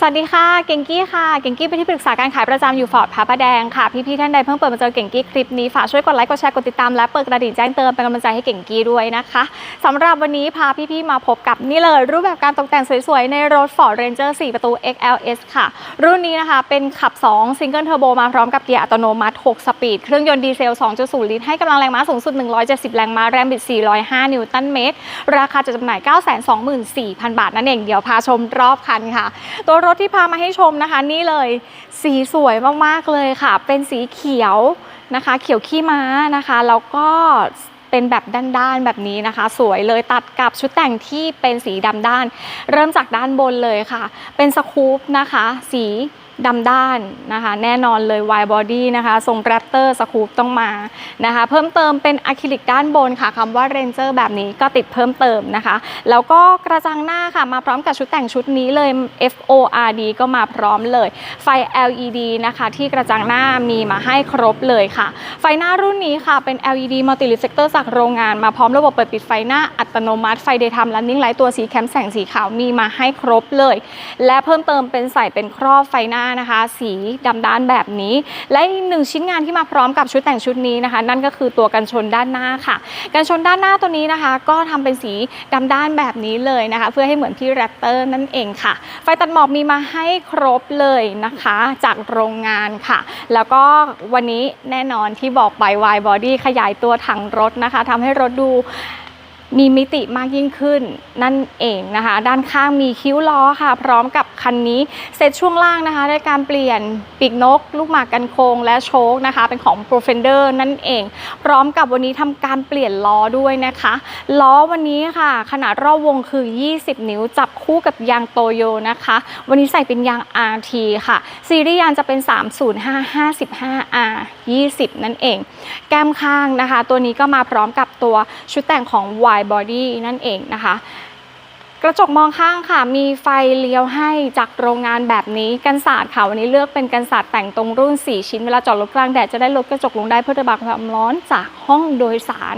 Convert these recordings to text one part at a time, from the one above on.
สวัสดีค่ะ เก่งกี้ค่ะ เก่งกี้เป็นที่ปรึกษาการขายประจำอยู่ฟอร์ดพระประแดงค่ะ พี่ๆท่านใดเพิ่งเปิดมาเจอเก่งกี้คลิปนี้ฝากช่วยกดไลค์ กดแชร์ กดติดตาม และเปิดกระดิ่งแจ้งเตือนเป็นกำลังใจให้เก่งกี้ด้วยนะคะสำหรับวันนี้พาพี่ๆมาพบกับนี่เลย รูปแบบการตกแต่งสวยๆ ในรถ Ford Ranger 4 ประตู XLS ค่ะ รุ่นนี้นะคะเป็นขับ2ซิงเกิลเทอร์โบมาพร้อมกับเกียร์อัตโนมัติ 6 สปีด เครื่องยนต์ดีเซล 2.0 ลิตร ให้กำลังแรงม้าสูงสุด 170 แรงม้า แรงบิด 405 นิวตันเมตร ราคาจะจำหน่าย 924,000 บาทนั่นเอง เดี๋ยวพาชมรอบคันค่ะ ตัวรถที่พามาให้ชมนะคะ นี่เลย สีสวยมากๆเลยค่ะ เป็นสีเขียวนะคะ เขียวขี้ม้านะคะ แล้วก็เป็นแบบด้านๆแบบนี้นะคะ สวยเลยตัดกับชุดแต่งที่เป็นสีดำด้าน เริ่มจากด้านบนเลยค่ะ เป็นสกูปนะคะ สี ดำด้านนะคะแน่นอนเลย wide body นะคะทรงแรปเตอร์สคูปต้องมานะคะเพิ่มเติมเป็นอะคริลิกด้านบนค่ะคำว่า Ranger แบบนี้ก็ติดเพิ่มเติมนะคะ แล้วก็กระจังหน้าค่ะมาพร้อมกับชุดแต่งชุดนี้เลย FORD ก็มาพร้อมเลย ไฟ LED นะคะที่กระจังหน้ามีมาให้ครบเลยค่ะ ไฟหน้ารุ่นนี้ค่ะเป็น LED multi reflector จากโรงงาน มาพร้อมระบบเปิดปิดไฟหน้าอัตโนมัติไฟ daytime running light ตัวสีแคมแสงสีขาวมีมาให้ครบเลย และเพิ่มเติมเป็นใส่เป็นครอบไฟหน้านะคะ สีดำด้านแบบนี้ และอีกหนึ่งชิ้นงานที่มาพร้อมกับชุดแต่งชุดนี้นะคะ นั่นก็คือตัวกันชนด้านหน้าค่ะ กันชนด้านหน้าตัวนี้นะคะ ก็ทำเป็นสีดำด้านแบบนี้เลยนะคะ เพื่อให้เหมือนพี่แรปเตอร์นั่นเองค่ะ ไฟตัดหมอกมีมาให้ครบเลยนะคะ จากโรงงานค่ะ แล้วก็วันนี้แน่นอนที่บอกไป wide body ขยายตัวถังรถนะคะทำให้รถดู มีมิติมากยิ่งขึ้นนั่นเองนะคะ ด้านข้างมีคิ้วล้อค่ะ พร้อมกับคันนี้เซตช่วงล่างนะคะในการเปลี่ยนปีกนก ลูกหมากกันโคงและโชคนะคะ เป็นของ Profender นั่นเอง พร้อมกับวันนี้ทำการเปลี่ยนล้อด้วยนะคะ ล้อวันนี้ค่ะ ขนาดรอบวงคือ 20 นิ้ว จับคู่กับยางโตโยนะคะ วันนี้ใส่เป็นยาง RT ค่ะ ซีรีส์ยางจะเป็น 305 55R 20 นั่นเอง แก้มข้างนะคะ ตัวนี้ก็มาพร้อมกับตัวชุดแต่งของบอดี้นั่นเองนะคะ กระจกมองข้างค่ะ มีไฟเลี้ยวให้จากโรงงานแบบนี้กันศาสตร์ค่ะ วันนี้เลือกเป็นกันศาสตร์แต่งตรงรุ่น 4 ชิ้น เวลาจอดรถกลางแดดจะได้ลดกระจกลงได้เพื่อระบายความร้อนจากห้องโดยสาร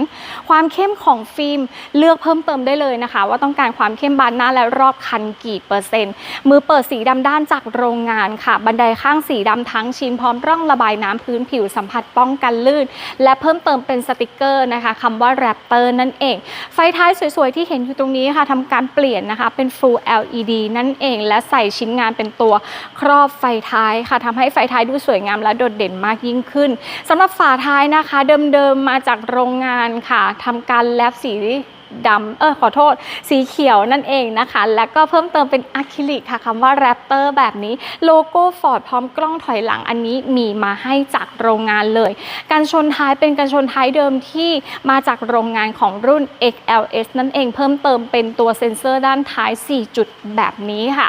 ความเข้มของฟิล์มเลือกเพิ่มเติมได้เลยนะคะ ว่าต้องการความเข้มบานหน้าและรอบคันกี่เปอร์เซ็นต์ มือเปิดสีดำด้านจากโรงงานค่ะ บันไดข้างสีดำทั้งชิ้นพร้อมร่องระบายน้ำพื้นผิวสัมผัสป้องกันลื่น และเพิ่มเติมเป็นสติกเกอร์นะคะคำว่าแรปเตอร์นั่นเอง ไฟท้ายสวยๆที่เห็นอยู่ตรงนี้ค่ะทำการเปลี่ยนนะคะ เป็น Full LED นั่นเองและใส่ชิ้นงานเป็นตัวครอบไฟท้ายค่ะทำให้ไฟท้ายดูสวยงามและโดดเด่นมากยิ่งขึ้นสำหรับฝาท้ายนะคะ เดิมๆมาจากโรงงานค่ะทำการแลบสี ดำเออขอโทษสีเขียวนั่นเองนะคะ แล้วก็เพิ่มเติมเป็นอะคริลิกค่ะคำว่าแรปเตอร์แบบนี้โลโก้ฟอร์ดพร้อมกล้องถอยหลังอันนี้มีมาให้จากโรงงานเลย การชนท้ายเป็นการชนท้ายเดิมที่มาจากโรงงานของรุ่น XLS นั่นเองเพิ่มเติมเป็นตัวเซ็นเซอร์ด้านท้าย 4 จุดแบบนี้ค่ะ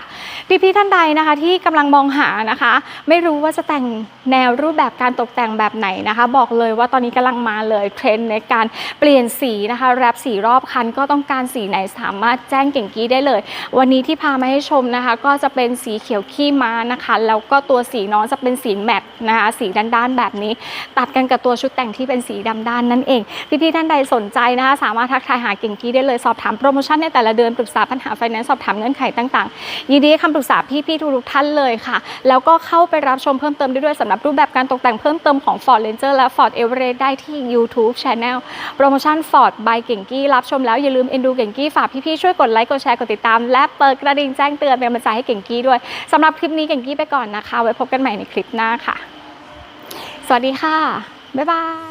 พี่ๆท่านใดนะคะที่กำลังมองหานะคะ ไม่รู้ว่าจะแต่งแนวรูปแบบการตกแต่งแบบไหนนะคะ บอกเลยว่าตอนนี้กำลังมาเลยเทรนด์ในการเปลี่ยนสีนะคะแรปสีรอบคันก็ต้องการสีไหนสามารถแจ้งเก่งกี้ได้เลย วันนี้ที่พามาให้ชมนะคะ ก็จะเป็นสีเขียวขี้ม้านะคะ แล้วก็ตัวสีน้องจะเป็นสีแมตนะคะสีด้านๆแบบนี้ ตัดกันกับตัวชุดแต่งที่เป็นสีดำด้านนั่นเองพี่ๆท่านใดสนใจนะคะ สามารถทักทายหาเก่งกี้ได้เลยสอบถามโปรโมชั่นในแต่ละเดือนปรึกษาปัญหาไฟแนนซ์สอบถามเงื่อนไขต่างๆยินดีคำปรึกษาพี่ๆทุกๆท่านเลยค่ะ แล้วก็เข้าไปรับชมเพิ่มเติมได้ด้วยสำหรับรูปแบบการตกแต่งเพิ่มเติมของ Ford Ranger และ Ford Everest ได้ที่ YouTube Channel โปรโมชั่น Ford by เก่งกี้รับชมแล้วอย่าลืมเอ็นดูเก่งกี้ฝากพี่ๆช่วยกดไลค์กดแชร์กดติดตาม และเปิดกระดิ่งแจ้งเตือนเป็นกำลังใจให้เก่งกี้ด้วยสำหรับคลิปนี้เก่งกี้ไปก่อนนะคะ ไว้พบกันใหม่ในคลิปหน้าค่ะ สวัสดีค่ะบ๊ายบาย